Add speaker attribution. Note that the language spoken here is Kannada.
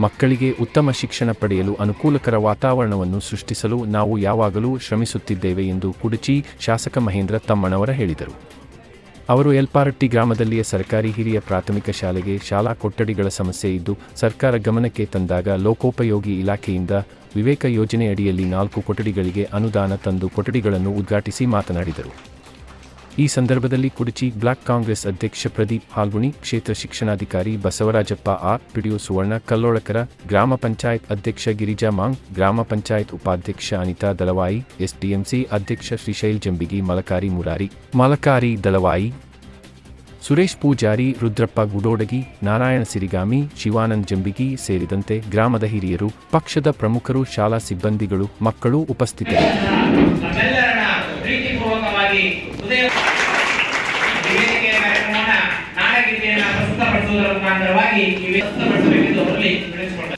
Speaker 1: ಮಕ್ಕಳಿಗೆ ಉತ್ತಮ ಶಿಕ್ಷಣ ಪಡೆಯಲು ಅನುಕೂಲಕರ ವಾತಾವರಣವನ್ನು ಸೃಷ್ಟಿಸಲು ನಾವು ಯಾವಾಗಲೂ ಶ್ರಮಿಸುತ್ತಿದ್ದೇವೆ ಎಂದು ಕುಡಚಿ ಶಾಸಕ ಮಹೇಂದ್ರ ತಮ್ಮಣ್ಣವರ ಹೇಳಿದರು. ಅವರು ಎಲ್ಪಾರಟ್ಟಿ ಗ್ರಾಮದಲ್ಲಿಯ ಸರ್ಕಾರಿ ಹಿರಿಯ ಪ್ರಾಥಮಿಕ ಶಾಲೆಗೆ ಶಾಲಾ ಕೊಠಡಿಗಳ ಸಮಸ್ಯೆ ಇದ್ದು, ಸರ್ಕಾರ ಗಮನಕ್ಕೆ ತಂದಾಗ ಲೋಕೋಪಯೋಗಿ ಇಲಾಖೆಯಿಂದ ವಿವೇಕ ಯೋಜನೆ ಅಡಿಯಲ್ಲಿ ನಾಲ್ಕು ಕೊಠಡಿಗಳಿಗೆ ಅನುದಾನ ತಂದು ಕೊಠಡಿಗಳನ್ನು ಉದ್ಘಾಟಿಸಿ ಮಾತನಾಡಿದರು. ಈ ಸಂದರ್ಭದಲ್ಲಿ ಕುಡಚಿ ಬ್ಲಾಕ್ ಕಾಂಗ್ರೆಸ್ ಅಧ್ಯಕ್ಷ ಪ್ರದೀಪ್ ಹಾಲ್ಗುಣಿ, ಕ್ಷೇತ್ರ ಶಿಕ್ಷಣಾಧಿಕಾರಿ ಬಸವರಾಜಪ್ಪ ಆರ್ ಪಿಡಿಒ ಸುವರ್ಣ ಕಲ್ಲೋಳಕರ, ಗ್ರಾಮ ಪಂಚಾಯತ್ ಅಧ್ಯಕ್ಷ ಗಿರಿಜಾ ಮಾಂಗ್, ಗ್ರಾಮ ಪಂಚಾಯತ್ ಉಪಾಧ್ಯಕ್ಷ ಅನಿತಾ ದಳವಾಯಿ, ಎಸ್ಡಿಎಂಸಿ ಅಧ್ಯಕ್ಷ ಶ್ರೀಶೈಲ್ ಜಂಬಿಗಿ, ಮಲಕಾರಿ ಮುರಾರಿ, ಮಲಕಾರಿ ದಳವಾಯಿ, ಸುರೇಶ್ ಪೂಜಾರಿ, ರುದ್ರಪ್ಪ ಗುಡೋಡಗಿ, ನಾರಾಯಣ ಸಿರಿಗಾಮಿ, ಶಿವಾನಂದ್ ಜಂಬಿಗಿ ಸೇರಿದಂತೆ ಗ್ರಾಮದ ಹಿರಿಯರು, ಪಕ್ಷದ ಪ್ರಮುಖರು, ಶಾಲಾ ಸಿಬ್ಬಂದಿಗಳು, ಮಕ್ಕಳು ಉಪಸ್ಥಿತರಿದ್ದರು.
Speaker 2: ಉದಯ ವೇದಿಕೆಯ ಕಾರ್ಯಕ್ರಮವನ್ನು ನಾಡಗೀತೆಯನ್ನು ಪ್ರಸ್ತುತಪಡಿಸುವುದರ ಮುಖಾಂತರವಾಗಿ ಪ್ರಸ್ತುತಪಡಿಸಬೇಕೆಂದು ಅವರಲ್ಲಿ ಬೆಳೆಸಿಕೊಂಡರು